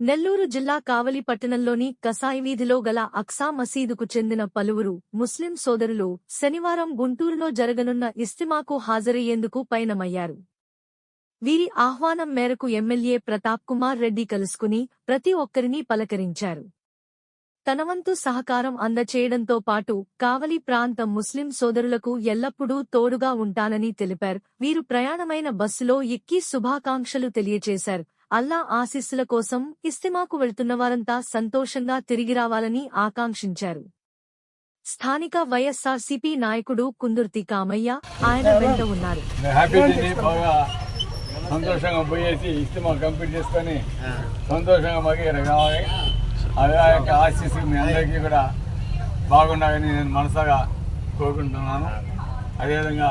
నెల్లూరు జిల్లా కావలి పట్టణంలోని కసాయి వీధిలో గల అక్సా మసీదుకు చెందిన పలువురు ముస్లిం సోదరులు శనివారం గుంటూరులో జరగనున్న ఇస్తిమాకు హాజరయ్యేందుకు పయనమయ్యారు. వీరి ఆహ్వానం మేరకు ఎమ్మెల్యే ప్రతాప్ కుమార్ రెడ్డి కలుసుకుని ప్రతి ఒక్కరినీ పలకరించారు. తనవంతు సహకారం అందచేయడంతో పాటు కావలి ప్రాంతం ముస్లిం సోదరులకు ఎల్లప్పుడూ తోడుగా ఉంటానని తెలిపారు. వీరు ప్రయాణమైన బస్సులో ఎక్కి శుభాకాంక్షలు తెలియచేశారు. అల్లా ఆశీస్సుల కోసం ఇస్తిమాకు వెళ్తున్నవారంతా సంతోషంగా తిరిగి రావాలని ఆకాంక్షించారు. స్థానిక వైఎస్ఆర్సీపీ నాయకుడు కుందుర్తి కామయ్య ఆయన వెంట ఉన్నారు. సంతోషంగా పోయేసి ఇస్తిమా కంప్లీట్ చేసుకొని సంతోషంగా మాకు కావాలి. అదే ఆ యొక్క ఆశీస్సు మీ అందరికీ కూడా బాగుండాలని నేను మనసాగా కోరుకుంటున్నాను. అదేవిధంగా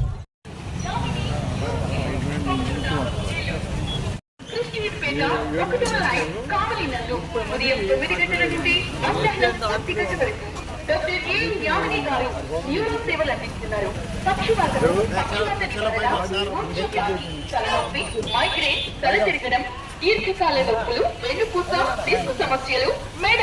హ్యాపీ లైన్ ఉదయం తొమ్మిది గంటల నుండి మధ్యాహ్నం గంట వరకు. డాక్టర్ ఏ యామిని గారు న్యూరో సేవలు అందిస్తున్నారు. పక్షవాతం తలనొప్పి మైగ్రేన్ తల తిరగడం దీర్ఘకాల నొప్పులు వెన్నుపూస డిస్క్ సమస్యలు మెడ.